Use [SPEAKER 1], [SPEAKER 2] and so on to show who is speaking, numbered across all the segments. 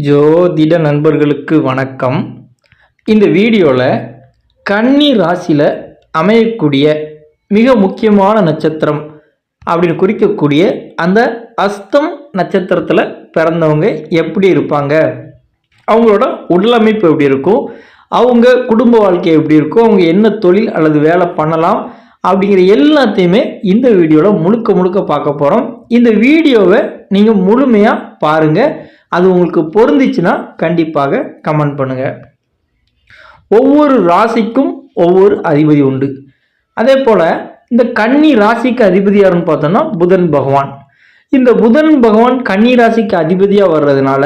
[SPEAKER 1] ஜோதிட நண்பர்களுக்கு வணக்கம். இந்த வீடியோவில் கன்னி ராசியில் அமையக்கூடிய மிக முக்கியமான நட்சத்திரம் அப்படின்னு குறிக்கக்கூடிய அந்த அஸ்தம் நட்சத்திரத்தில் பிறந்தவங்க எப்படி இருப்பாங்க? அவங்களோட உடலமைப்பு எப்படி இருக்கும்? அவங்க குடும்ப வாழ்க்கை எப்படி இருக்கும்? அவங்க என்ன தொழில் அல்லது வேலை பண்ணலாம்? அப்படிங்கிற எல்லாத்தையுமே இந்த வீடியோவில் முழுக்க முழுக்க பார்க்க போகிறோம் இந்த வீடியோவை நீங்கள் முழுமையாக பாருங்கள் அது உங்களுக்கு பொருந்துச்சுன்னா கண்டிப்பாக கமெண்ட் பண்ணுங்கள் ஒவ்வொரு ராசிக்கும் ஒவ்வொரு அதிபதி உண்டு. அதே போல் இந்த கன்னி ராசிக்கு அதிபதி யாருன்னு பார்த்தோம்னா புதன் பகவான். இந்த புதன் பகவான் கன்னி ராசிக்கு அதிபதியாக வர்றதுனால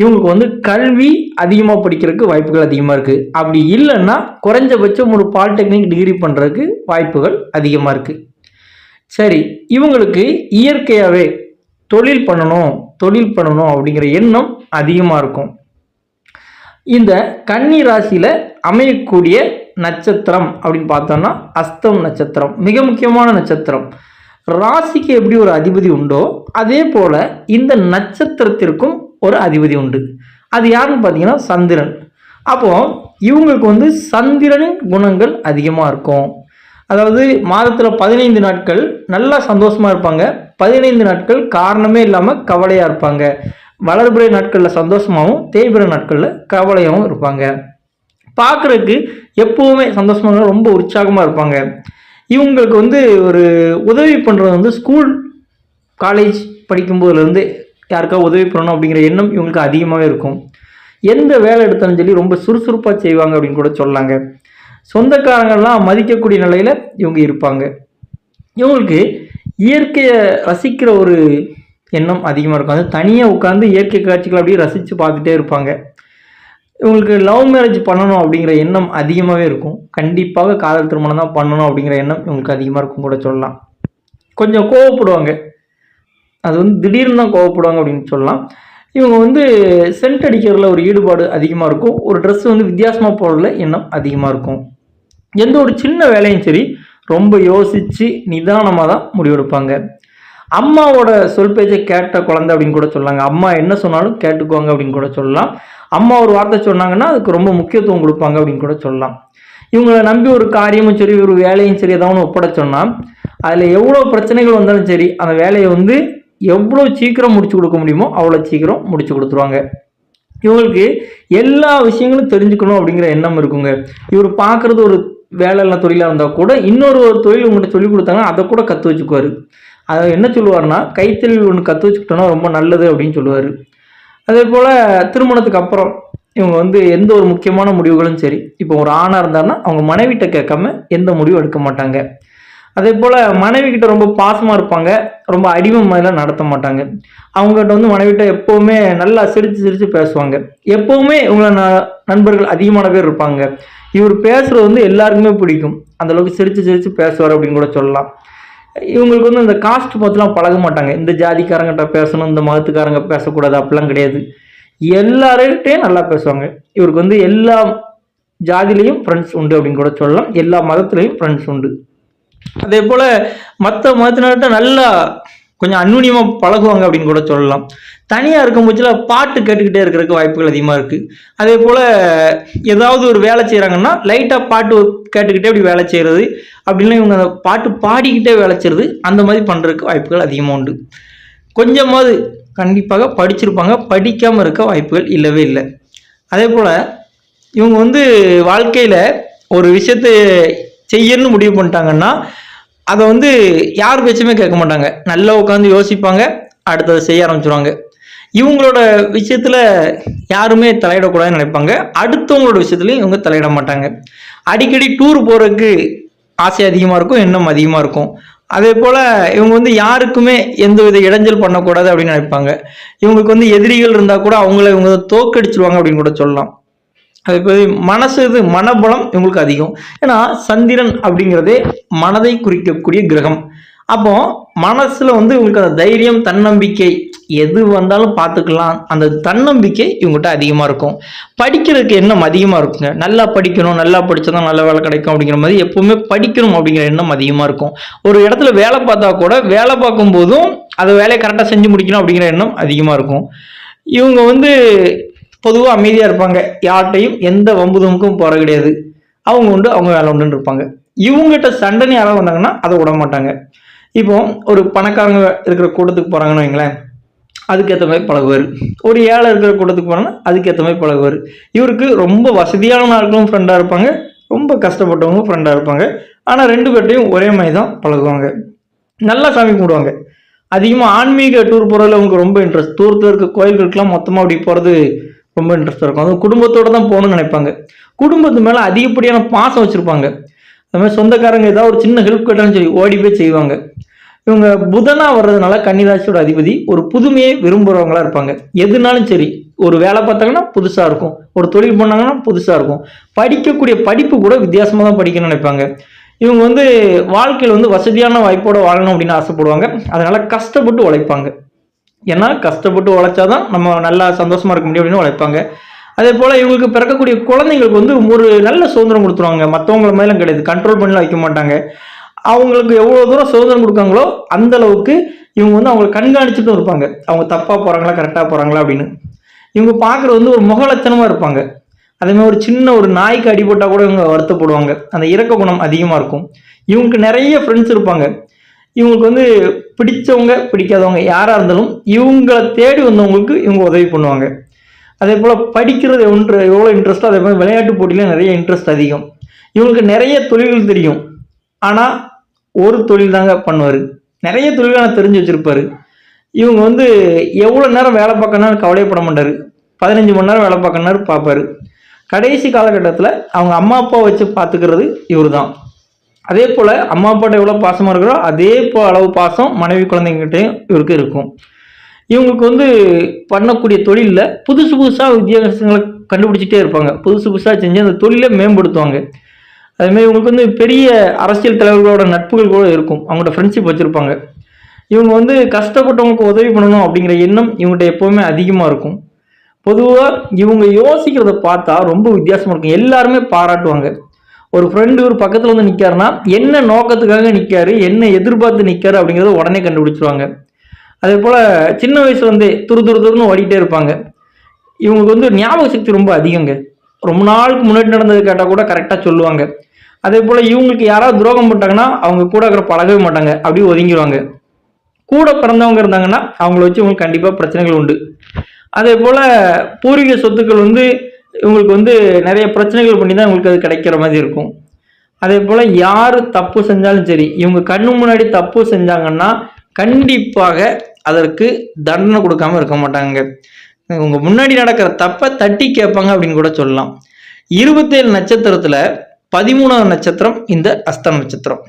[SPEAKER 1] இவங்களுக்கு வந்து கல்வி அதிகமாக படிக்கிறதுக்கு வாய்ப்புகள் அதிகமாக இருக்குது அப்படி இல்லைன்னா குறைஞ்சபட்சம் ஒரு பாலிடெக்னிக் டிகிரி பண்ணுறதுக்கு வாய்ப்புகள் அதிகமாக இருக்குது சரி இவங்களுக்கு இயற்கையாகவே தொழில் பண்ணணும் தொழில் பண்ணணும் அப்படிங்கிற எண்ணம் அதிகமாக இருக்கும். இந்த கன்னி ராசியில் அமையக்கூடிய நட்சத்திரம் அப்படின்னு பார்த்தோம்னா அஸ்தம் நட்சத்திரம் மிக முக்கியமான நட்சத்திரம். ராசிக்கு எப்படி ஒரு அதிபதி உண்டோ அதே போல் இந்த நட்சத்திரத்திற்கும் ஒரு அதிபதி உண்டு. அது யாருன்னு பார்த்தீங்கன்னா சந்திரன். அப்போது இவங்களுக்கு வந்து சந்திரனின் குணங்கள் அதிகமாக இருக்கும். அதாவது மாதத்தில் பதினைந்து நாட்கள் நல்லா சந்தோஷமாக இருப்பாங்க. பதினைந்து நாட்கள் காரணமே இல்லாமல் கவலையாக இருப்பாங்க. வளர்பிறை நாட்களில் சந்தோஷமாகவும் தேய்பிறை நாட்களில் கவலையாகவும் இருப்பாங்க. பார்க்குறதுக்கு எப்போவுமே சந்தோஷமாக ரொம்ப உற்சாகமாக இருப்பாங்க. இவங்களுக்கு வந்து ஒரு உதவி பண்ணுறது வந்து ஸ்கூல் காலேஜ் படிக்கும்போதுலேருந்து யாருக்கா உதவி பண்ணணும் அப்படிங்கிற எண்ணம் இவங்களுக்கு அதிகமாகவே இருக்கும். எந்த வேலை எடுத்தாலும் சொல்லி ரொம்ப சுறுசுறுப்பாக செய்வாங்க அப்படின்னு கூட சொல்லாங்க சொந்தக்காரங்கள்லாம் மதிக்கக்கூடிய நிலையில் இவங்க இருப்பாங்க. இவங்களுக்கு இயற்கையை ரசிக்கிற ஒரு எண்ணம் அதிகமாக இருக்கும். அது தனியாக உட்காந்து இயற்கை காட்சிகளை அப்படியே ரசித்து பார்த்துட்டே இருப்பாங்க. இவங்களுக்கு லவ் மேரேஜ் பண்ணணும் அப்படிங்கிற எண்ணம் அதிகமாகவே இருக்கும். கண்டிப்பாக காதல் திருமணம் தான் பண்ணணும் அப்படிங்கிற எண்ணம் இவங்களுக்கு அதிகமாக இருக்கும் கூட சொல்லலாம். கொஞ்சம் கோவப்படுவாங்க. அது வந்து திடீர்னு தான் கோவப்படுவாங்க அப்படின்னு சொல்லலாம். இவங்க வந்து சென்ட் அடிக்கிறதுல ஒரு ஈடுபாடு அதிகமாக இருக்கும். ஒரு ட்ரெஸ் வந்து வித்தியாசமாக போடுறதுல எண்ணம் அதிகமாக இருக்கும். எந்த ஒரு சின்ன வேலையும் சரி ரொம்ப யோசித்து நிதானமாக தான் முடிவெடுப்பாங்க. அம்மாவோட சொல் பேச்சை கேட்ட குழந்தை அப்படின்னு கூட சொல்லலாங்க. அம்மா என்ன சொன்னாலும் கேட்டுக்குவாங்க அப்படின்னு கூட சொல்லலாம். அம்மா ஒரு வார்த்தை சொன்னாங்கன்னா அதுக்கு ரொம்ப முக்கியத்துவம் கொடுப்பாங்க அப்படின்னு கூட சொல்லலாம். இவங்களை நம்பி ஒரு காரியமும் சரி ஒரு வேலையும் சரி ஏதாவது ஒன்று ஒப்பட சொன்னால் அதில் எவ்வளோ பிரச்சனைகள் வந்தாலும் சரி அந்த வேலையை வந்து எவ்வளோ சீக்கிரம் முடிச்சு கொடுக்க முடியுமோ அவ்வளோ சீக்கிரம் முடிச்சு கொடுத்துருவாங்க. இவங்களுக்கு எல்லா விஷயங்களும் தெரிஞ்சுக்கணும் அப்படிங்கிற எண்ணம் இருக்குங்க. இவர் பார்க்குறது ஒரு வேலை இல்லை தொழிலாக இருந்தால் கூட இன்னொரு ஒரு தொழில் உங்கள்கிட்ட சொல்லிக் கொடுத்தாங்கன்னா அதை கூட கற்று வச்சுக்குவார். அதை என்ன சொல்லுவார்னா கைத்தொழில் ஒன்று கற்று வச்சுக்கிட்டோன்னா ரொம்ப நல்லது அப்படின்னு சொல்லுவார். அதே போல் திருமணத்துக்கு அப்புறம் இவங்க வந்து எந்த ஒரு முக்கியமான முடிவுகளும் சரி இப்போ ஒரு ஆணாக இருந்தாருன்னா அவங்க மனைவிட்ட கேட்காம எந்த முடிவும் எடுக்க மாட்டாங்க. அதே போல் மனைவி கிட்ட ரொம்ப பாசமாக இருப்பாங்க ரொம்ப அடிமை மாதிரிலாம் நடத்த மாட்டாங்க. அவங்ககிட்ட வந்து மனைவிட்ட எப்போவுமே நல்லா சிரித்து சிரித்து பேசுவாங்க. எப்போவுமே இவங்கள ந- நண்பர்கள் அதிகமான பேர் இருப்பாங்க. இவர் பேசுகிறது வந்து எல்லாருக்குமே பிடிக்கும். அந்தளவுக்கு சிரித்து சிரித்து பேசுவார் அப்படின்னு கூட சொல்லலாம். இவங்களுக்கு வந்து இந்த காஸ்ட் பார்த்துலாம் பழக மாட்டாங்க. இந்த ஜாதிக்காரங்கிட்ட பேசணும் இந்த மதத்துக்காரங்க பேசக்கூடாது அப்படிலாம் கிடையாது. எல்லார்கிட்டையும் நல்லா பேசுவாங்க. இவருக்கு வந்து எல்லா ஜாதிலையும் ஃப்ரெண்ட்ஸ் உண்டு அப்படின்னு கூட சொல்லலாம். எல்லா மதத்துலேயும் ஃப்ரெண்ட்ஸ் உண்டு. அதே போல் மற்ற மதத்தினர்கிட்ட நல்லா கொஞ்சம் அந்நுன்யமாக பழகுவாங்க அப்படின்னு கூட சொல்லலாம். தனியாக இருக்கும் பட்சத்தில் பாட்டு கேட்டுக்கிட்டே இருக்கிறதுக்கு வாய்ப்புகள் அதிகமாக இருக்குது அதே போல் ஏதாவது ஒரு வேலை செய்கிறாங்கன்னா லைட்டாக பாட்டு கேட்டுக்கிட்டே அப்படி வேலை செய்கிறது அப்படின்னா இவங்க அந்த பாட்டு பாடிக்கிட்டே வேலை செய்கிறது அந்த மாதிரி பண்ணுறதுக்கு வாய்ப்புகள் அதிகமாக உண்டு. கொஞ்சமாவது கண்டிப்பாக படிச்சிருப்பாங்க படிக்காமல் இருக்க வாய்ப்புகள் இல்லவே இல்லை. அதே போல் இவங்க வந்து வாழ்க்கையில் ஒரு விஷயத்தை செய்யணும்னு முடிவு பண்ணிட்டாங்கன்னா அதை வந்து யார் பேச்சுமே கேட்க மாட்டாங்க. நல்லா உட்காந்து யோசிப்பாங்க அடுத்ததை செய்ய ஆரம்பிச்சிருவாங்க. இவங்களோட விஷயத்தில் யாருமே தலையிடக்கூடாதுன்னு நினைப்பாங்க. அடுத்தவங்களோட விஷயத்துலையும் இவங்க தலையிட மாட்டாங்க. அடிக்கடி டூர் போகிறதுக்கு ஆசை அதிகமாக இருக்கும் எண்ணம் அதிகமாக இருக்கும். அதே போல் இவங்க வந்து யாருக்குமே எந்த வித இடைஞ்சல் பண்ணக்கூடாது அப்படின்னு நினைப்பாங்க. இவங்களுக்கு வந்து எதிரிகள் இருந்தால் கூட அவங்கள இவங்க தோக்கடிச்சிருவாங்க அப்படின்னு கூட சொல்லலாம். அது போய் மனசு இது மனபலம் இவங்களுக்கு அதிகம். ஏன்னா சந்திரன் அப்படிங்கிறதே மனதை குறிக்கக்கூடிய கிரகம். அப்போ மனசுல வந்து இவங்களுக்கு அந்த தைரியம் தன்னம்பிக்கை எது வந்தாலும் பார்த்துக்கலாம். அந்த தன்னம்பிக்கை இவங்ககிட்ட அதிகமாக இருக்கும். படிக்கிறதுக்கு எண்ணம் அதிகமாக இருக்குங்க. நல்லா படிக்கணும் நல்லா படித்தா தான் நல்ல வேலை கிடைக்கும் அப்படிங்கிற மாதிரி எப்பவுமே படிக்கணும் அப்படிங்கிற எண்ணம் அதிகமாக இருக்கும். ஒரு இடத்துல வேலை பார்த்தா கூட வேலை பார்க்கும்போதும் அந்த வேலையை கரெக்டாக செஞ்சு முடிக்கணும் அப்படிங்கிற எண்ணம் அதிகமாக இருக்கும். இவங்க வந்து பொதுவாக அமைதியாக இருப்பாங்க. யார்கிட்டையும் எந்த வம்புதுமுக்கும் போகிற கிடையாது. அவங்க உண்டு அவங்க வேலை உண்டுன்னு இருப்பாங்க. இவங்ககிட்ட சண்டைன்னு யாராவது வந்தாங்கன்னா அதை விட மாட்டாங்க. இப்போ ஒரு பணக்காரங்க இருக்கிற கூட்டத்துக்கு போகிறாங்கன்னு வைங்களேன். அதுக்கேற்ற மாதிரி பழகுவார். ஒரு ஏழை இருக்கிற கூட்டத்துக்கு போனாங்கன்னா அதுக்கேற்ற மாதிரி பழகுவார். இவருக்கு ரொம்ப வசதியான ஆட்களும் ஃப்ரெண்டாக இருப்பாங்க. ரொம்ப கஷ்டப்பட்டவங்க ஃப்ரெண்டாக இருப்பாங்க. ஆனால் ரெண்டு பேர்ட்டையும் ஒரே மாதிரி தான் பழகுவாங்க. நல்லா சாமி கும்பிடுவாங்க. அதிகமாக ஆன்மீக டூர் போகிறதுல அவங்களுக்கு ரொம்ப இன்ட்ரெஸ்ட் தூரத்தில் இருக்க கோயில்களுக்கெல்லாம் மொத்தமாக அப்படி போகிறது ரொம்ப இன்ட்ரெஸ்ட்டாக இருக்கும். அதுவும் குடும்பத்தோடு தான் போகணும்னு நினைப்பாங்க. குடும்பத்து மேலே அதிகப்படியான பாசம் வச்சுருப்பாங்க. அதுமாதிரி சொந்தக்காரங்க ஏதாவது ஒரு சின்ன ஹெல்ப் கேட்டாலும் சரி ஓடி போய் செய்வாங்க. இவங்க புதனாக வர்றதுனால கன்னிராசியோட அதிபதி ஒரு புதுமையை விரும்புகிறவங்களா இருப்பாங்க. எதுனாலும் சரி ஒரு வேலை பார்த்தாங்கன்னா புதுசாக இருக்கும். ஒரு தொழில் பண்ணாங்கன்னா புதுசாக இருக்கும். படிக்கக்கூடிய படிப்பு கூட வித்தியாசமாக தான் படிக்கணும்னு நினைப்பாங்க. இவங்க வந்து வாழ்க்கையில் வந்து வசதியான வாய்ப்போடு வாழணும் அப்படின்னு ஆசைப்படுவாங்க. அதனால் கஷ்டப்பட்டு உழைப்பாங்க. ஏன்னா கஷ்டப்பட்டு உழைச்சாதான் நம்ம நல்லா சந்தோஷமாக இருக்க முடியும் அப்படின்னு உழைப்பாங்க. அதே போல் இவங்களுக்கு பிறக்கக்கூடிய குழந்தைங்களுக்கு வந்து ஒரு நல்ல சுதந்திரம் கொடுத்துருவாங்க. மற்றவங்கள மேலும் கிடையாது. கண்ட்ரோல் பண்ணலாம் வைக்க மாட்டாங்க. அவங்களுக்கு எவ்வளோ தூரம் சுதந்திரம் கொடுக்காங்களோ அந்த அளவுக்கு இவங்க வந்து அவங்களை கண்காணிச்சுட்டும் இருப்பாங்க. அவங்க தப்பாக போகிறாங்களா கரெக்டாக போகிறாங்களா அப்படின்னு. இவங்க பார்க்குறது வந்து ஒரு முகலட்சணமாக இருப்பாங்க. அதேமாதிரி ஒரு சின்ன ஒரு நாய்க்கு அடிபட்டால் கூட இவங்க வருத்தப்படுவாங்க. அந்த இறக்க குணம் அதிகமாக இருக்கும். இவங்களுக்கு நிறைய ஃப்ரெண்ட்ஸ் இருப்பாங்க. இவங்களுக்கு வந்து பிடிச்சவங்க பிடிக்காதவங்க யாராக இருந்தாலும் இவங்களை தேடி வந்தவங்களுக்கு இவங்க உதவி பண்ணுவாங்க. அதே போல் படிக்கிறது ஒன்று எவ்வளோ இன்ட்ரெஸ்ட்டோ அதே மாதிரி விளையாட்டு போட்டியில் நிறைய இன்ட்ரெஸ்ட் அதிகம். இவங்களுக்கு நிறைய தொழில்கள் தெரியும். ஆனால் ஒரு தொழில் தாங்க பண்ணுவார். நிறைய தொழில்களை தெரிஞ்சு வச்சுருப்பாரு. இவங்க வந்து எவ்வளோ நேரம் வேலை பார்க்கணும்னு கவலைப்பட மாட்டார். பதினஞ்சு மணி நேரம் வேலை பார்க்கணும்னு பார்ப்பார் கடைசி காலகட்டத்தில் அவங்க அம்மா அப்பா வச்சு பார்த்துக்கிறது இவர் தான் அதே போல் அம்மா அப்பாட்ட எவ்வளோ பாசமாக இருக்கிறோ அதே போ அளவு பாசம் மனைவி குழந்தைங்கிட்டையும் இவருக்கு இருக்கும். இவங்களுக்கு வந்து பண்ணக்கூடிய தொழிலில் புதுசு புதுசாக வித்தியாசங்களை கண்டுபிடிச்சிட்டே இருப்பாங்க. புதுசு புதுசாக செஞ்சு அந்த தொழிலை மேம்படுத்துவாங்க. அதுமாதிரி இவங்களுக்கு வந்து பெரிய அரசியல் தலைவர்களோட நட்புகள் கூட இருக்கும். அவங்களோட ஃப்ரெண்ட்ஷிப் வச்சுருப்பாங்க. இவங்க வந்து கஷ்டப்பட்டவங்களுக்கு உதவி பண்ணணும் அப்படிங்கிற எண்ணம் இவங்கள்ட்ட எப்போவுமே அதிகமாக இருக்கும். பொதுவாக இவங்க யோசிக்கிறத பார்த்தா ரொம்ப வித்தியாசமாக இருக்கும். எல்லாருமே பாராட்டுவாங்க. ஒரு ஃப்ரெண்டு ஒரு பக்கத்தில் வந்து நிற்காருன்னா என்ன நோக்கத்துக்காக நிற்காரு என்ன எதிர்பார்த்து நிற்காரு அப்படிங்கிறத உடனே கண்டுபிடிச்சிருவாங்க. அதே போல் சின்ன வயசுலேருந்தே துரு துரு துருன்னு ஓடிட்டே இருப்பாங்க. இவங்களுக்கு வந்து ஞாபக சக்தி ரொம்ப அதிகங்க. ரொம்ப நாளுக்கு முன்னாடி நடந்தது கேட்டால் கூட கரெக்டாக சொல்லுவாங்க. அதே போல் இவங்களுக்கு யாராவது துரோகம் பண்ணிட்டாங்கன்னா அவங்க கூட இருக்கிற பழகவே மாட்டாங்க. அப்படியே ஒதுங்கிடுவாங்க கூட பிறந்தவங்க இருந்தாங்கன்னா அவங்கள வச்சு இவங்களுக்கு கண்டிப்பாக பிரச்சனைகள் உண்டு. அதே போல் பூர்வீக சொத்துக்கள் வந்து இவங்களுக்கு வந்து நிறைய பிரச்சனைகள் பண்ணி தான் இவங்களுக்கு அது கிடைக்கிற மாதிரி இருக்கும். அதே போல் யார் தப்பு செஞ்சாலும் சரி இவங்க கண்ணு முன்னாடி தப்பு செஞ்சாங்கன்னா கண்டிப்பாக அதற்கு தண்டனை கொடுக்காம இருக்க மாட்டாங்க. இவங்க முன்னாடி நடக்கிற தப்பை தட்டி கேட்பாங்க அப்படின்னு கூட சொல்லலாம். இருபத்தேழு நட்சத்திரத்தில் பதிமூணாவது நட்சத்திரம் இந்த அஸ்த நட்சத்திரம்.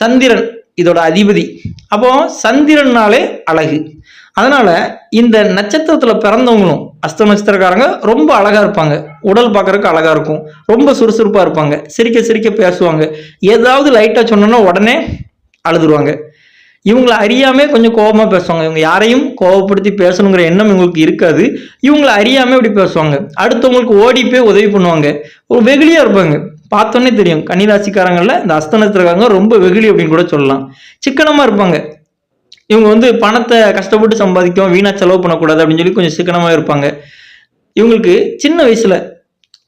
[SPEAKER 1] சந்திரன் இதோட அதிபதி. அப்போ சந்திரனாலே அழகு. அதனால இந்த நட்சத்திரத்தில் பிறந்தவங்களும் அஸ்த நட்சத்திரக்காரங்க ரொம்ப அழகா இருப்பாங்க. உடல் பார்க்கறதுக்கு அழகா இருக்கும். ரொம்ப சுறுசுறுப்பா இருப்பாங்க. சிரிக்க சிரிக்க பேசுவாங்க. ஏதாவது லைட்டா சொன்னோன்னா உடனே அழுதுருவாங்க. இவங்களை அறியாமே கொஞ்சம் கோபமா பேசுவாங்க. இவங்க யாரையும் கோபப்படுத்தி பேசணுங்கிற எண்ணம் இவங்களுக்கு இருக்காது. இவங்களை அறியாமல் இப்படி பேசுவாங்க. அடுத்தவங்களுக்கு ஓடி போய் உதவி பண்ணுவாங்க. ஒரு வெகுளியா இருப்பாங்க. பார்த்தோன்னே தெரியும். கன்னிராசிக்காரங்களில் இந்த அஸ்தனத்திற்காரங்க ரொம்ப வெகுளி அப்படின்னு கூட சொல்லலாம். சிக்கனமாக இருப்பாங்க. இவங்க வந்து பணத்தை கஷ்டப்பட்டு சம்பாதிக்கும் வீணாக செலவு பண்ணக்கூடாது அப்படின்னு சொல்லி கொஞ்சம் சிக்கனமாக இருப்பாங்க. இவங்களுக்கு சின்ன வயசில்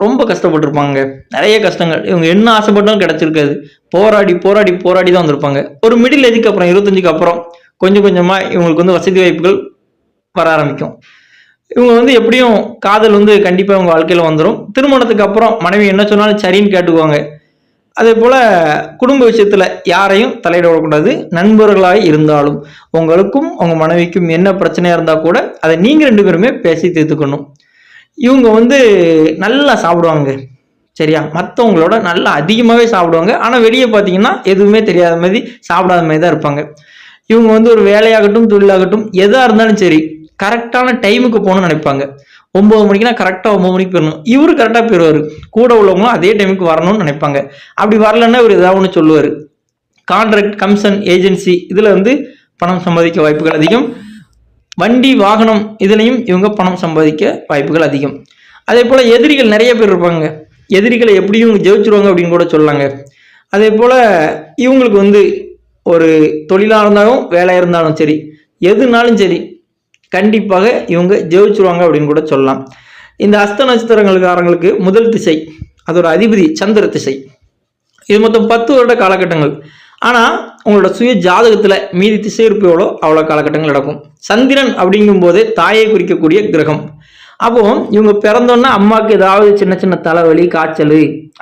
[SPEAKER 1] ரொம்ப கஷ்டப்பட்டிருப்பாங்க. நிறைய கஷ்டங்கள். இவங்க என்ன ஆசைப்பட்டாலும் கிடச்சிருக்காது. போராடி போராடி போராடி தான் வந்திருப்பாங்க. ஒரு மிடில் ஏஜுக்கு அப்புறம் இருபத்தஞ்சுக்கு அப்புறம் கொஞ்சம் கொஞ்சமாக இவங்களுக்கு வந்து வசதி வாய்ப்புகள் வர ஆரம்பிக்கும். இவங்க வந்து எப்படியும் காதல் வந்து கண்டிப்பாக இவங்க வாழ்க்கையில் வந்துடும் திருமணத்துக்கு அப்புறம் மனைவி என்ன சொன்னாலும் சரின்னு கேட்டுக்குவாங்க. அதே போல் குடும்ப விஷயத்தில் யாரையும் தலையிட விடக்கூடாது. நண்பர்களாக இருந்தாலும் உங்களுக்கும் உங்கள் மனைவிக்கும் என்ன பிரச்சனையாக இருந்தால் கூட அதை நீங்கள் ரெண்டு பேருமே பேசி தீர்த்துக்கணும். இவங்க வந்து நல்லா சாப்பிடுவாங்க. சரியா? மற்றவங்களோட நல்லா அதிகமாகவே சாப்பிடுவாங்க. ஆனால் வெளியே பார்த்தீங்கன்னா எதுவுமே தெரியாத மாதிரி சாப்பிடாத மாதிரி தான் இருப்பாங்க. இவங்க வந்து ஒரு வேலையாகட்டும் தொழிலாகட்டும் எதாக இருந்தாலும் சரி கரெக்டான டைமுக்கு போகணும்னு நினைப்பாங்க. ஒம்பது மணிக்குனா கரெக்டாக ஒம்பது மணிக்கு போயிடணும். இவரு கரெக்டாக போயிடுவார். கூட உள்ளவங்களும் அதே டைமுக்கு வரணும்னு நினைப்பாங்க. அப்படி வரலன்னா இவர் ஏதாவது ஒன்று சொல்லுவார். கான்ட்ராக்ட் கமிஷன் ஏஜென்சி இதில் வந்து பணம் சம்பாதிக்க வாய்ப்புகள் அதிகம். வண்டி வாகனம் இதுலேயும் இவங்க பணம் சம்பாதிக்க வாய்ப்புகள் அதிகம். அதே போல் எதிரிகள் நிறைய பேர் இருப்பாங்க. எதிரிகளை எப்படியும் ஜெயிச்சிருவாங்க அப்படின்னு கூட சொல்லாங்க அதே போல் இவங்களுக்கு வந்து ஒரு தொழிலாக இருந்தாலும் வேலையாக இருந்தாலும் சரி எதுனாலும் சரி கண்டிப்பாக இவங்க ஜெயிச்சிருவாங்க அப்படின்னு கூட சொல்லலாம். இந்த அஸ்த நட்சத்திரங்களுக்காரங்களுக்கு முதல் திசை அதோட அதிபதி சந்திர திசை. இது மொத்தம் பத்து வருட காலகட்டங்கள். ஆனால் உங்களோட சுய ஜாதகத்தில் மீதி திசை இருப்பு எவ்வளோ? அவ்வளோ காலகட்டங்கள் நடக்கும். சந்திரன் அப்படிங்கும்போது தாயை குறிக்கக்கூடிய கிரகம். அப்போ இவங்க பிறந்தோன்னா அம்மாவுக்கு ஏதாவது சின்ன சின்ன தலைவலி காய்ச்சல்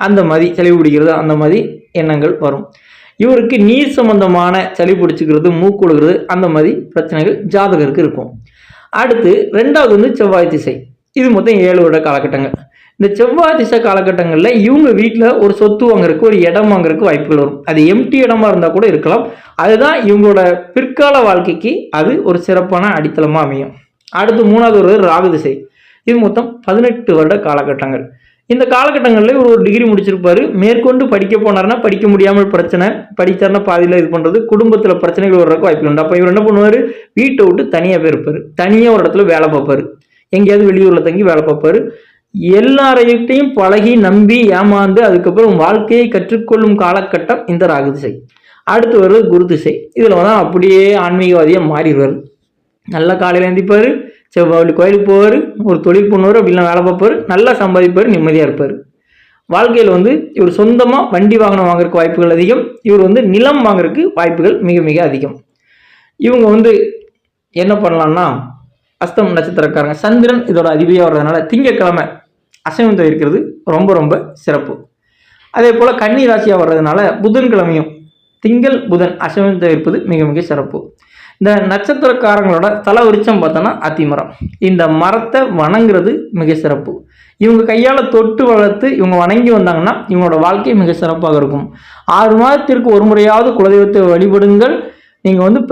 [SPEAKER 1] அந்த மாதிரி சளி பிடிக்கிறது அந்த மாதிரி எண்ணங்கள் வரும். இவருக்கு நீர் சம்பந்தமான சளி பிடிச்சிக்கிறது மூக்குழுகிறது அந்த மாதிரி பிரச்சனைகள் ஜாதகருக்கு இருக்கும். அடுத்து ரெண்டாவது வந்து செவ்வாய் திசை. இது மொத்தம் ஏழு வருட காலகட்டங்கள் இந்த செவ்வாய் திசை காலகட்டங்களில் இவங்க வீட்டில் ஒரு சொத்து வாங்குறதுக்கு ஒரு இடம் வாங்குறதுக்கு வாய்ப்புகள் வரும். அது எம்டி இடமா இருந்தால் கூட இருக்கலாம். அதுதான் இவங்களோட பிற்கால வாழ்க்கைக்கு அது ஒரு சிறப்பான அடித்தளமாக அமையும். அடுத்து மூணாவது ஒரு ராகு திசை. இது மொத்தம் பதினெட்டு வருட காலகட்டங்கள். இந்த காலகட்டங்களில் இவர் ஒரு டிகிரி முடிச்சிருப்பாரு. மேற்கொண்டு படிக்க போனாருன்னா படிக்க முடியாமல் பிரச்சனை படித்தார்னா பாதியில் இது பண்ணுறது குடும்பத்தில் பிரச்சனைகள் வர்றதுக்கு வாய்ப்பு உண்டு. அப்போ இவர் என்ன பண்ணுவார்? வீட்டை விட்டு தனியாக போயிருப்பார். தனியாக ஒரு இடத்துல வேலை பார்ப்பாரு. எங்கேயாவது வெளியூரில் தங்கி வேலை பார்ப்பாரு. எல்லாரையும் பழகி நம்பி ஏமாந்து அதுக்கப்புறம் வாழ்க்கையை கற்றுக்கொள்ளும் காலகட்டம் இந்த ராகு திசை. அடுத்து வருவது குரு திசை. இதில் தான் அப்படியே ஆன்மீகவாதியாக மாறிடுவார். நல்லா காலையில் எழுந்திப்பார் செவ்வாய் கோயிலுக்கு போவார் ஒரு தொழில் பண்ணுவார் அப்படிலாம் வேலை பார்ப்பார் நல்லா சம்பாதிப்பார் நிம்மதியாக இருப்பார். வாழ்க்கையில் வந்து இவர் சொந்தமாக வண்டி வாகனம் வாங்குறதுக்கு வாய்ப்புகள் அதிகம். இவர் வந்து நிலம் வாங்குறதுக்கு வாய்ப்புகள் மிக மிக அதிகம். இவங்க வந்து என்ன பண்ணலான்னா அஸ்தம் நட்சத்திரக்காரங்க சந்திரன் இதோட அதிபதியாக வர்றதுனால திங்கட்கிழமை அசைவம் தவிர்க்கிறது ரொம்ப ரொம்ப சிறப்பு. அதே போல் கன்னி ராசியாக வர்றதுனால புதன்கிழமையும் திங்கள் புதன் அசைவம் தவிர்ப்பது மிக மிக சிறப்பு. இந்த நட்சத்திரக்காரங்களோட தல விருச்சம் பார்த்தோன்னா அத்திமரம். இந்த மரத்தை வணங்குறது மிக சிறப்பு. இவங்க கையால் தொட்டு வளர்த்து இவங்க வணங்கி வந்தாங்கன்னா இவங்களோட வாழ்க்கை மிக சிறப்பாக இருக்கும். ஆறு மாதத்திற்கு ஒரு முறையாவது குலதெய்வத்தை வழிபடுங்கள். நீங்கள் வந்து பெ-